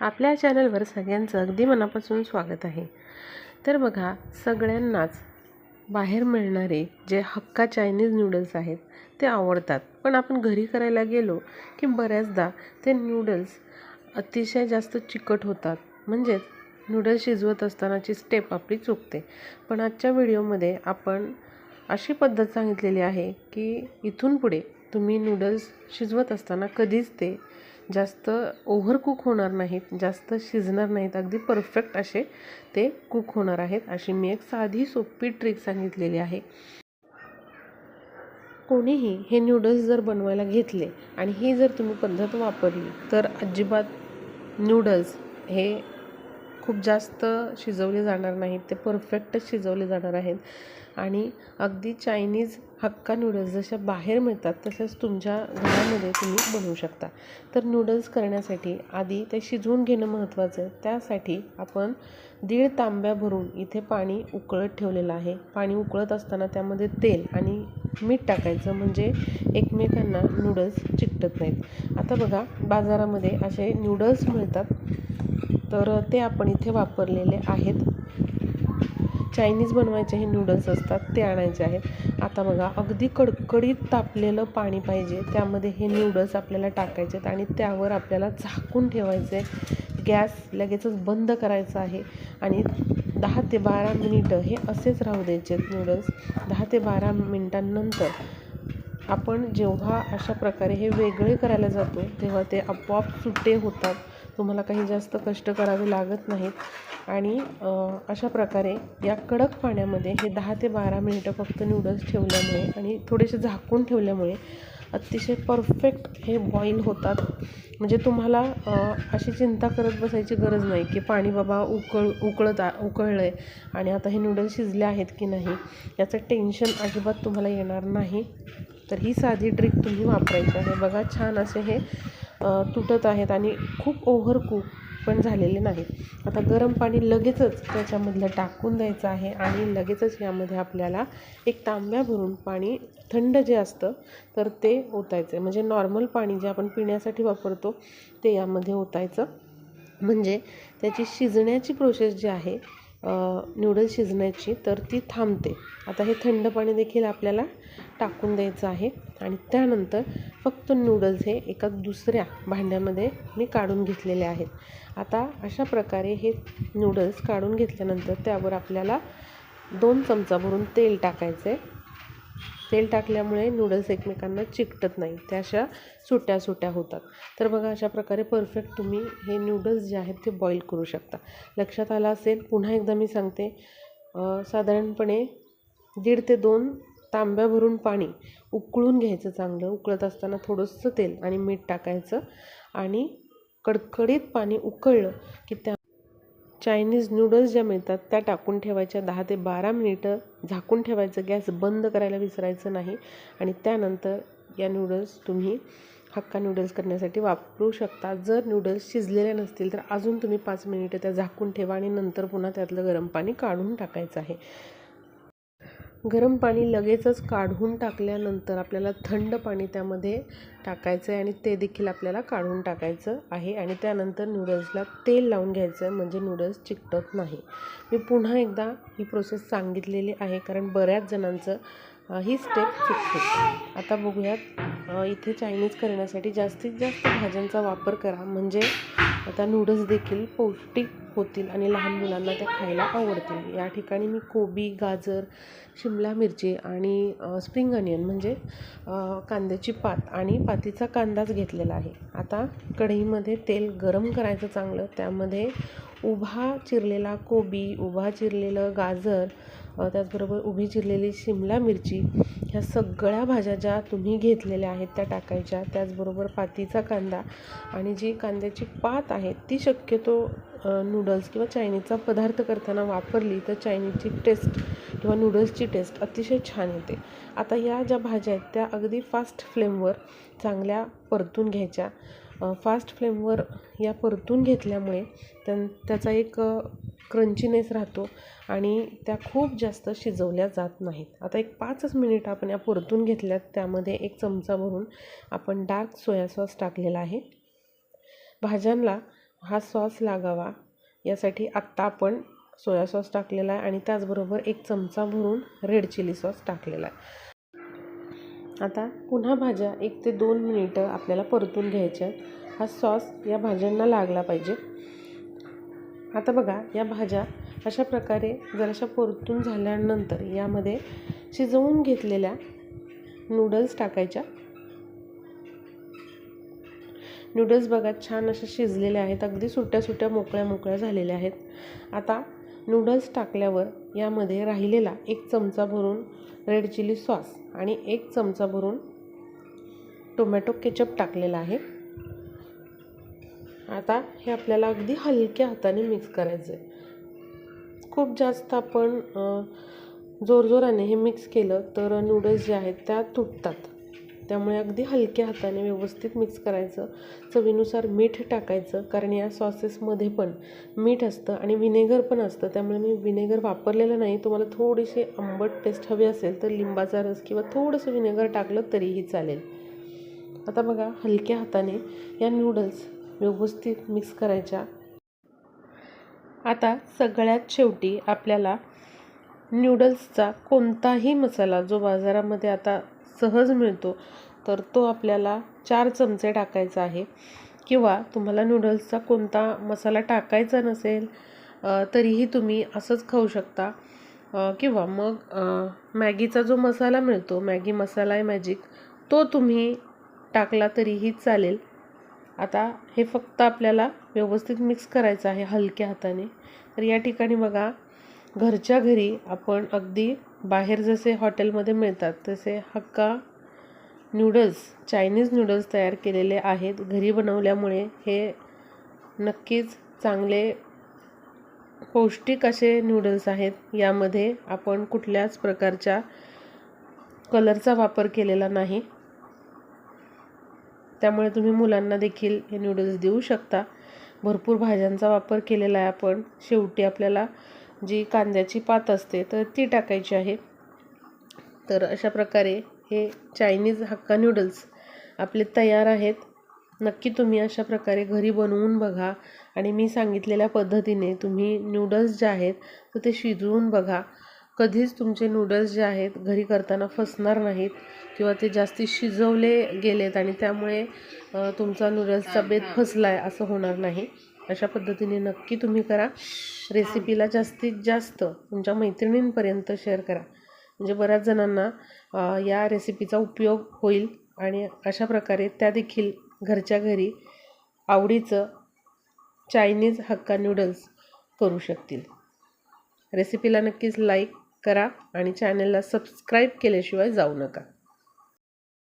आपल्या चॅनलवर सगळ्यांचं अगदी मनापासून स्वागत आहे. तर बघा सगळ्यांनाच बाहेर मिळणारे जे हक्का चायनीज नूडल्स आहेत ते आवडतात. पण आपण घरी करायला गेलो की बऱ्याचदा ते नूडल्स अतिशय जास्त चिकट होतात. म्हणजेच नूडल्स शिजवत असतानाची स्टेप आपली चुकते. पण आजच्या व्हिडिओमध्ये आपण अशी पद्धत सांगितलेली आहे की इथून पुढे तुम्ही नूडल्स शिजवत असताना कधीच ते जास्त ओव्हर कुक होणार नाहीत जास्त शिजणार नाहीत अगदी परफेक्ट असे ते कुक होणार आहेत. अशी मी एक साधी सोपी ट्रिक सांगितलेली आहे. कोणीही हे नूडल्स जर बनवायला घेतले आणि ही जर तुम्ही पद्धत वापरली तर अजिबात नूडल्स हे खूप जास्त शिजवले जाणार नाहीत ते परफेक्टच शिजवले जाणार आहेत. आणि अगदी चायनीज हक्का नूडल्स जशा बाहेर मिळतात तसेच तुमच्या घरामध्ये तुम्ही बनवू शकता. तर नूडल्स करण्यासाठी आधी ते शिजवून घेणं महत्त्वाचं आहे. त्यासाठी आपण दीड तांब्या भरून इथे पाणी उकळत ठेवलेलं आहे. पाणी उकळत असताना त्यामध्ये तेल आणि मीठ टाकायचं म्हणजे एकमेकांना नूडल्स चिकटत नाहीत. आता बघा बाजारामध्ये असे नूडल्स मिळतात. तर ते आपण इथे वापरलेले आहेत. चायनीज बनवायचे हे नूडल्स असतात ते आणायचे आहेत. आता बघा अगदी कडकडीत तापलेलं पाणी पाहिजे त्यामध्ये हे नूडल्स आपल्याला टाकायचे आहेत आणि त्यावर आपल्याला झाकून ठेवायचे गॅस लगेचच बंद करायचा आहे आणि दहा ते बारा मिनिटं हे असेच राहू द्यायचे आहेत नूडल्स दहा ते बारा मिनटांनंतर आपण जेव्हा अशा प्रकारे हे वेगळे करायला जातो तेव्हा ते आपोआप सुटे होतात. तुम्हाला काही जास्त कष्ट करावे लागत नाहीत. आणि अशा प्रकारे या कडक पाण्यामध्ये हे दहा ते बारा मिनिटं फक्त नूडल्स ठेवल्यामुळे आणि थोडेसे झाकून ठेवल्यामुळे अतिशय परफेक्ट हे बॉईल होतात. म्हणजे तुम्हाला अशी चिंता करत बसायची गरज नाही की पाणी बाबा उकळ उकळत उकळलं आहे आणि आता हे नूडल्स शिजले आहेत की नाही याचं टेन्शन अजिबात तुम्हाला येणार नाही. तर ही साधी ट्रिक तुम्ही वापरायची आहे. बघा छान असे हे तुटत आहेत आणि खूप ओव्हर कुक पण झालेले नाहीत. आता गरम पाणी लगेचच त्याच्यामधलं टाकून द्यायचं आहे आणि लगेचच यामध्ये आपल्याला एक तांब्या भरून पाणी थंड जे असतं तर ते ओतायचं. म्हणजे नॉर्मल पाणी जे आपण पिण्यासाठी वापरतो ते यामध्ये ओतायचं. म्हणजे त्याची शिजण्याची प्रोसेस जी आहे नूडल्स शिजण्याची तर ती थांबते. आता हे थंड पाणी देखील आपल्याला टाकून द्यायचं आहे. आणि त्यानंतर फक्त नूडल्स हे एका दुसऱ्या भांड्यामध्ये मी काढून घेतलेले आहेत. आता अशा प्रकारे हे नूडल्स काढून घेतल्यानंतर त्यावर आपल्याला दोन चमचा भरून तेल टाकायचं आहे तेल टाकल्यामुळे नूडल्स एकमेकांना चिकटत नाही त्या अशा सुट्या सुट्या होतात. तर बघा अशा प्रकारे परफेक्ट तुम्ही हे नूडल्स जे आहेत ते बॉईल करू शकता. लक्षात आलं असेल पुन्हा एकदा मी सांगते. साधारणपणे दीड ते दोन तांब्या भरून पाणी उकळून घ्यायचं चांगलं. उकळत असताना थोडंसं तेल आणि मीठ टाकायचं आणि कडकडीत पाणी उकळलं की त्या चायनीज नूडल्स ज्या मिळतात त्या टाकून ठेवायच्या. दहा ते बारा मिनिटं झाकून ठेवायचं. गॅस बंद करायला विसरायचं नाही. आणि त्यानंतर या नूडल्स तुम्ही हक्का नूडल्स करण्यासाठी वापरू शकता. जर नूडल्स शिजलेल्या नसतील तर अजून तुम्ही पाच मिनिटं त्या झाकून ठेवा आणि नंतर पुन्हा त्यातलं गरम पाणी काढून टाकायचं आहे. गरम पाणी लगेचच काढून टाकल्यानंतर आपल्याला थंड पाणी त्यामध्ये टाकायचं आहे आणि ते देखील आपल्याला काढून टाकायचं आहे. आणि त्यानंतर नूडल्सला तेल लावून घ्यायचं आहे म्हणजे नूडल्स चिकटत नाही. मी पुन्हा एकदा ही प्रोसेस सांगितलेली आहे कारण बऱ्याच जणांचं ही स्टेप चुकते. आता बघूयात इथे चायनीज करण्यासाठी जास्तीत जास्त भाज्यांचा वापर करा. म्हणजे आता नूडल्स देखील पौष्टिक होतील आणि लहान मुलांना त्या खायला आवडतील. या ठिकाणी मी कोबी गाजर शिमला मिरची आणि स्प्रिंग अनियन म्हणजे कांद्याची पात आणि पातीचा कांदाच घेतलेला आहे. आता कढईमध्ये तेल गरम करायचं चांगलं त्यामध्ये उभा चिरलेला कोबी उभा चिरलेलं गाजर त्याचबरोबर उभी चिरलेली शिमला मिरची ह्या सगळ्या भाज्या ज्या तुम्ही घेतलेल्या आहेत त्या टाकायच्या. त्याचबरोबर पातीचा कांदा आणि जी कांद्याची पात आहे ती शक्यतो नूडल्स किंवा चायनीजचा पदार्थ करताना वापरली तर चायनीजची टेस्ट किंवा नूडल्सची टेस्ट अतिशय छान येते. आता या ज्या भाज्या आहेत त्या अगदी फास्ट फ्लेमवर चांगल्या परतून घ्यायच्या. फास्ट फ्लेमवर या परतून घेतल्यामुळे त्यां त्याचा एक क्रंचीनेस राहतो आणि त्या खूप जास्त शिजवल्या जात नाहीत. आता एक पाचच मिनिट आपण या परतून घेतल्यात त्यामध्ये एक चमचा भरून आपण डार्क सोया सॉस टाकलेला आहे. भाज्यांना हा सॉस लागावा. यासाठी आत्ता आपण सोया सॉस टाकलेला आहे आणि त्याचबरोबर एक चमचा भरून रेड चिली सॉस टाकलेला आहे. आता पुन्हा भाज्या एक ते दोन मिनिटं आपल्याला परतून घ्यायच्या आहेत. हा सॉस या भाज्यांना लागला पाहिजे. आता बघा या भाज्या अशा प्रकारे जराशा परतून झाल्यानंतर यामध्ये शिजवून घेतलेल्या नूडल्स टाकायच्या. नूडल्स बघा छान अशा शिजलेल्या आहेत. अगदी सुट्या सुट्या मोकळ्या मोकळ्या झालेल्या आहेत. आता नूडल्स टाकल्यावर यामध्ये राहिलेला एक चमचा भरून रेड चिली सॉस आणि एक चमचा भरून टोमॅटो केचप टाकलेला आहे. आता हे आपल्याला अगदी हलक्या हाताने मिक्स करायचं आहे खूप जास्त आपण जोरजोराने हे मिक्स केलं तर नूडल्स जे आहेत त्या तुटतात. त्यामुळे अगदी हलक्या हाताने व्यवस्थित मिक्स करायचं. चवीनुसार मीठ टाकायचं कारण या सॉसेसमध्ये पण मीठ असतं आणि विनेगर पण असतं. त्यामुळे मी विनेगर वापरलेलं नाही. तुम्हाला थोडीशी आंबट टेस्ट हवी असेल तर लिंबाचा रस किंवा थोडंसं विनेगर टाकलं तरीही चालेल. आता बघा हलक्या हाताने या नूडल्स व्यवस्थित मिक्स करायच्या. आता सगळ्यात शेवटी आपल्याला न्यूडल्सचा कोणताही मसाला जो बाजारामध्ये आता सहज मिळतो तर तो आपल्याला चार चमचे टाकायचा आहे. किंवा तुम्हाला नूडल्सचा कोणता मसाला टाकायचा नसेल तरीही तुम्ही असंच खाऊ शकता. किंवा मग मॅगीचा जो मसाला मिळतो मॅगी मसाला आहे मॅजिक तो तुम्ही टाकला तरीही चालेल. आता हे फक्त आपल्याला व्यवस्थित मिक्स करायचं आहे हलक्या हाताने. तर या ठिकाणी बघा घरच्या घरी आपण अगदी बाहेर जसे हॉटेलमध्ये मिळतात तसे हक्का नूडल्स चायनीज नूडल्स तयार केलेले आहेत. घरी बनवल्यामुळे हे नक्कीच चांगले पौष्टिक असे नूडल्स आहेत. यामध्ये आपण कुठल्याच प्रकारच्या कलरचा वापर केलेला नाही. त्यामुळे तुम्ही मुलांना देखील हे नूडल्स देऊ शकता. भरपूर भाज्यांचा वापर केलेला आहे आपण. शेवटी आपल्याला जी कांद्याची पात असते तर ती टाकायची आहे. तर अशा प्रकारे हे चायनीज हक्का नूडल्स आपले तयार आहेत. नक्की तुम्ही अशा प्रकारे घरी बनवून बघा आणि मी सांगितलेल्या पद्धतीने तुम्ही नूडल्स जे आहेत तर ते शिजवून बघा. कधीच तुमचे नूडल्स जे आहेत घरी करताना फसणार नाहीत किंवा ते जास्ती शिजवले गेलेत आणि त्यामुळे तुमचा नूडल्सचा बेत फसला आहे असं होणार नाही. अशा पद्धतीने नक्की तुम्ही करा. रेसिपीला जास्तीत जास्त तुमच्या मैत्रिणींपर्यंत शेअर करा. म्हणजे बऱ्याच जणांना या रेसिपीचा उपयोग होईल आणि अशा प्रकारे त्या देखील घरच्या घरी आवडीचं चायनीज हक्का नूडल्स करू शकतील. रेसिपीला नक्कीच लाईक करा आणि चॅनलला सबस्क्राईब केल्याशिवाय जाऊ नका.